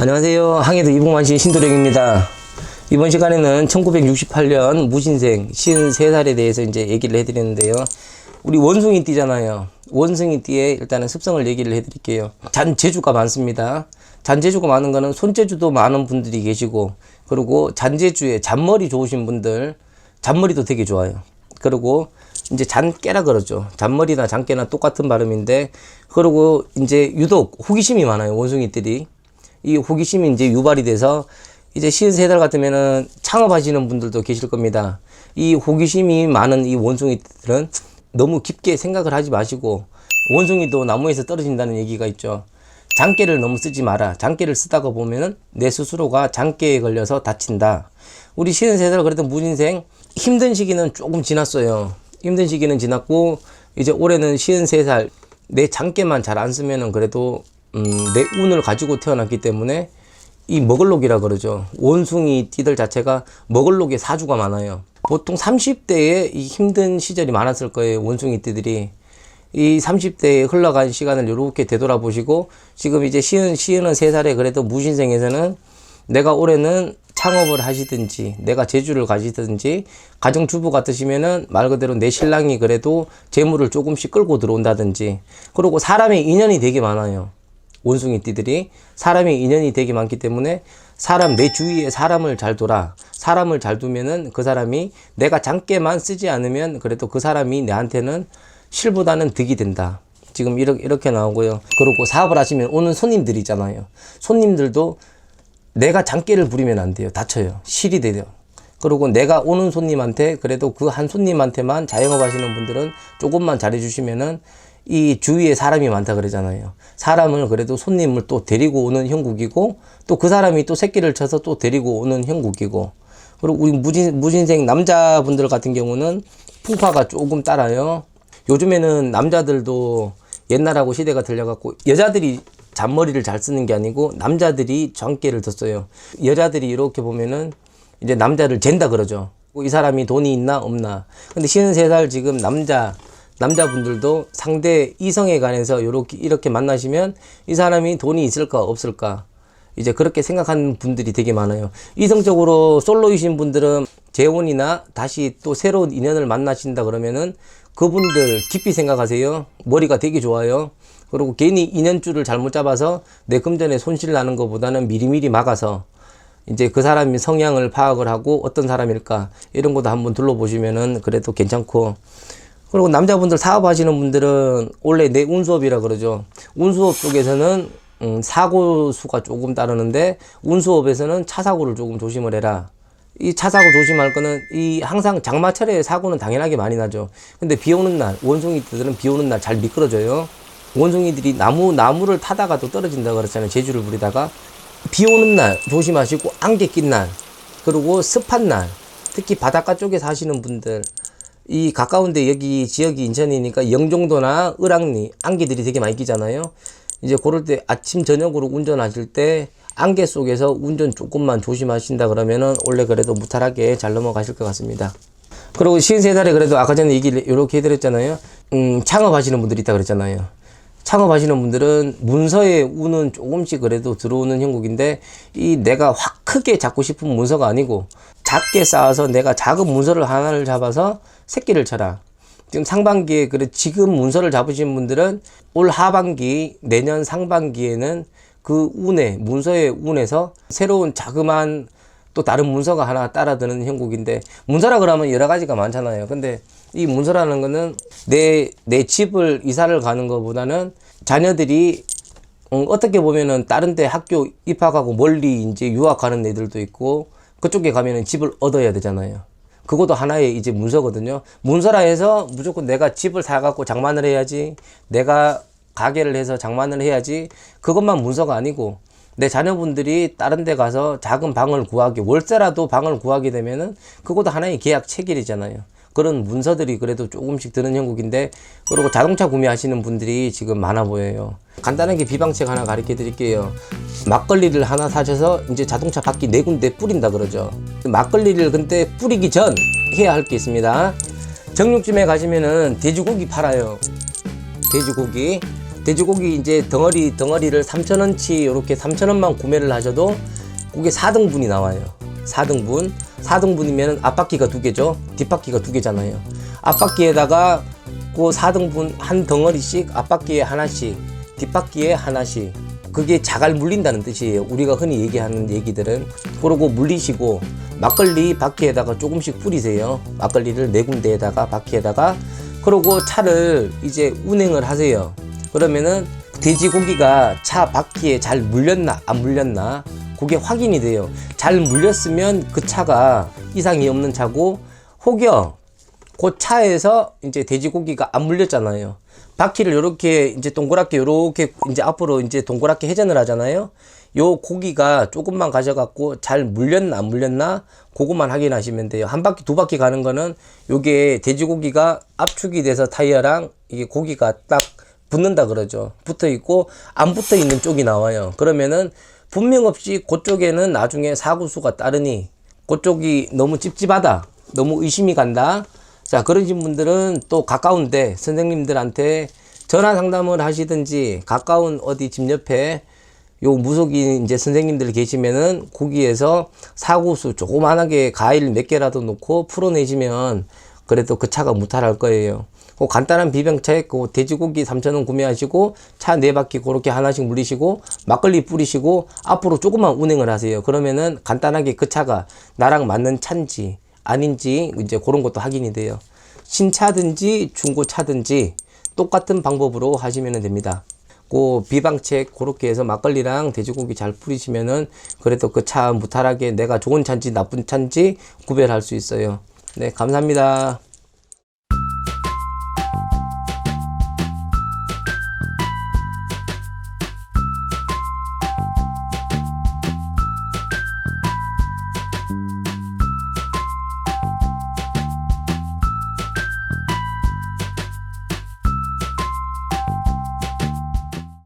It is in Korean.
안녕하세요. 항해도 이봉만신 신도령입니다. 이번 시간에는 1968년 무신생 53살에 대해서 이제 얘기를 해드리는데요. 우리 원숭이 띠잖아요. 원숭이 띠의 일단은 습성을 얘기를 해드릴게요. 잔재주가 많습니다. 잔재주가 많은 거는 손재주도 많은 분들이 계시고, 그리고 잔재주에 잔머리 좋으신 분들, 잔머리도 되게 좋아요. 그리고 이제 잔깨라 그러죠. 잔머리나 잔깨나 똑같은 발음인데, 그리고 이제 유독 호기심이 많아요. 원숭이들이. 이 호기심이 이제 유발이 돼서 이제 시은 세달 같으면은 창업하시는 분들도 계실 겁니다. 이 호기심이 많은 이 원숭이들은 너무 깊게 생각을 하지 마시고 원숭이도 나무에서 떨어진다는 얘기가 있죠. 장깨를 너무 쓰지 마라. 장깨를 쓰다가 보면은 내 스스로가 장깨에 걸려서 다친다. 우리 시은 세달 그래도 무진생 힘든 시기는 조금 지났어요. 힘든 시기는 지났고 이제 올해는 시은 세살 내 장깨만 잘 안 쓰면은 그래도 음, 내 운을 가지고 태어났기 때문에 이 먹을록이라 그러죠. 원숭이 띠들 자체가 먹을록의 사주가 많아요. 보통 30대에 이 힘든 시절이 많았을 거예요. 원숭이 띠들이. 이 30대에 흘러간 시간을 이렇게 되돌아보시고 지금 이제 시은, 시은은 3살에 그래도 무신생에서는 내가 올해는 창업을 하시든지 내가 재주를 가지든지 가정주부 같으시면은 말 그대로 내 신랑이 그래도 재물을 조금씩 끌고 들어온다든지 그리고 사람의 인연이 되게 많아요. 원숭이 띠들이 사람의 인연이 되게 많기 때문에 사람 내 주위에 사람을 잘 둬라. 사람을 잘 두면은 그 사람이 내가 장깨만 쓰지 않으면 그래도 그 사람이 내한테는 실보다는 득이 된다. 지금 이렇게, 이렇게 나오고요. 그리고 사업을 하시면 오는 손님들이잖아요. 손님들도 내가 장깨를 부리면 안 돼요. 다쳐요. 실이 돼요. 그리고 내가 오는 손님한테 그래도 그 한 손님한테만 자영업 하시는 분들은 조금만 잘해주시면은 이 주위에 사람이 많다 그러잖아요. 사람을 그래도 손님을 또 데리고 오는 형국이고 또 그 사람이 또 새끼를 쳐서 또 데리고 오는 형국이고 그리고 우리 무진, 무진생 남자분들 같은 경우는 풍파가 조금 따라요. 요즘에는 남자들도 옛날하고 시대가 들려갖고 여자들이 잔머리를 잘 쓰는 게 아니고 남자들이 정깨를 더 써요. 여자들이 이렇게 보면은 이제 남자를 잰다 그러죠. 이 사람이 돈이 있나 없나. 근데 53살 지금 남자 남자분들도 상대 이성에 관해서 이렇게 이렇게 만나시면 이 사람이 돈이 있을까 없을까 이제 그렇게 생각하는 분들이 되게 많아요. 이성적으로 솔로이신 분들은 재혼이나 다시 또 새로운 인연을 만나신다 그러면은 그분들 깊이 생각하세요. 머리가 되게 좋아요. 그리고 괜히 인연줄을 잘못 잡아서 내 금전에 손실 나는 것보다는 미리미리 막아서 이제 그 사람이 성향을 파악을 하고 어떤 사람일까 이런 것도 한번 둘러보시면은 그래도 괜찮고 그리고 남자분들 사업하시는 분들은 원래 내 운수업이라 그러죠. 운수업 쪽에서는 음, 사고 수가 조금 따르는데 운수업에서는 차 사고를 조금 조심을 해라. 이 차 사고 조심할 거는 이 항상 장마철에 사고는 당연하게 많이 나죠. 근데 비 오는 날 원숭이들은 비 오는 날 잘 미끄러져요. 원숭이들이 나무 나무를 타다가도 떨어진다 그랬잖아요. 제주를 부리다가 비 오는 날 조심하시고 안개 낀 날 그리고 습한 날 특히 바닷가 쪽에 사시는 분들 이 가까운데 여기 지역이 인천이니까 영종도나 을왕리 안개들이 되게 많이 끼잖아요. 이제 그럴 때 아침 저녁으로 운전하실 때 안개 속에서 운전 조금만 조심하신다 그러면은 원래 그래도 무탈하게 잘 넘어가실 것 같습니다. 그리고 53살에 그래도 아까 전에 얘기를 이렇게 해드렸잖아요. 음, 창업하시는 분들이 있다 그랬잖아요. 창업하시는 분들은 문서에 운은 조금씩 그래도 들어오는 형국인데 이 내가 확 크게 잡고 싶은 문서가 아니고 작게 쌓아서 내가 작은 문서를 하나를 잡아서 새끼를 쳐라. 지금 상반기에 그래 지금 문서를 잡으신 분들은 올 하반기 내년 상반기에는 그 운에 문서의 운에서 새로운 자그마한 또 다른 문서가 하나 따라드는 형국인데 문서라 그러면 여러 가지가 많잖아요. 근데 이 문서라는 거는 내, 내 집을 이사를 가는 것보다는 자녀들이 음, 어떻게 보면은 다른 데 학교 입학하고 멀리 이제 유학 가는 애들도 있고 그쪽에 가면은 집을 얻어야 되잖아요. 그것도 하나의 이제 문서거든요. 문서라 해서 무조건 내가 집을 사갖고 장만을 해야지, 내가 가게를 해서 장만을 해야지, 그것만 문서가 아니고, 내 자녀분들이 다른 데 가서 작은 방을 구하기, 월세라도 방을 구하게 되면은 그것도 하나의 계약 체결이잖아요. 그런 문서들이 그래도 조금씩 드는 형국인데, 그리고 자동차 구매하시는 분들이 지금 많아 보여요. 간단하게 비방책 하나 가르쳐 드릴게요. 막걸리를 하나 사셔서 이제 자동차 바퀴 네 군데 뿌린다 그러죠. 막걸리를 근데 뿌리기 전 해야 할 게 있습니다. 정육점에 가시면은 돼지고기 팔아요. 돼지고기. 돼지고기 이제 덩어리 덩어리를 3,000원치 이렇게 3,000원만 구매를 하셔도 그게 4등분이 나와요. 4등분. 4등분이면 앞바퀴가 두 개죠. 뒷바퀴가 두 개잖아요. 앞바퀴에다가 그 4등분 한 덩어리씩 앞바퀴에 하나씩, 뒷바퀴에 하나씩. 그게 자갈 물린다는 뜻이에요. 우리가 흔히 얘기하는 얘기들은. 그러고 물리시고 막걸리 바퀴에다가 조금씩 뿌리세요. 막걸리를 네 군데에다가 바퀴에다가 그러고 차를 이제 운행을 하세요. 그러면은 돼지고기가 차 바퀴에 잘 물렸나 안 물렸나 그게 확인이 돼요. 잘 물렸으면 그 차가 이상이 없는 차고 혹여 그 차에서 이제 돼지고기가 안 물렸잖아요. 바퀴를 요렇게 이제 동그랗게 요렇게 이제 앞으로 이제 동그랗게 회전을 하잖아요. 요 고기가 조금만 가져갖고 잘 물렸나 안 물렸나 그것만 확인하시면 돼요. 한 바퀴 두 바퀴 가는 거는 요게 돼지고기가 압축이 돼서 타이어랑 이게 고기가 딱 붙는다 그러죠. 붙어 있고 안 붙어 있는 쪽이 나와요. 그러면은 분명 없이 그쪽에는 나중에 사고수가 따르니 그쪽이 너무 찝찝하다. 너무 의심이 간다. 자, 그러신 분들은 또 가까운데 선생님들한테 전화 상담을 하시든지 가까운 어디 집 옆에 요 무속인 이제 선생님들 계시면은 거기에서 사고수 조그만하게 가일 몇 개라도 놓고 풀어내시면 그래도 그 차가 무탈할 거예요. 그 간단한 비병차에 그 돼지고기 3,000원 구매하시고 차 네 바퀴 그렇게 하나씩 물리시고 막걸리 뿌리시고 앞으로 조금만 운행을 하세요. 그러면은 간단하게 그 차가 나랑 맞는 차인지 아닌지 이제 그런 것도 확인이 돼요. 신차든지 중고차든지 똑같은 방법으로 하시면 됩니다. 그 비방책 그렇게 해서 막걸리랑 돼지고기 잘 뿌리시면은 그래도 그 차 무탈하게 내가 좋은 차인지 나쁜 차인지 구별할 수 있어요. 네, 감사합니다.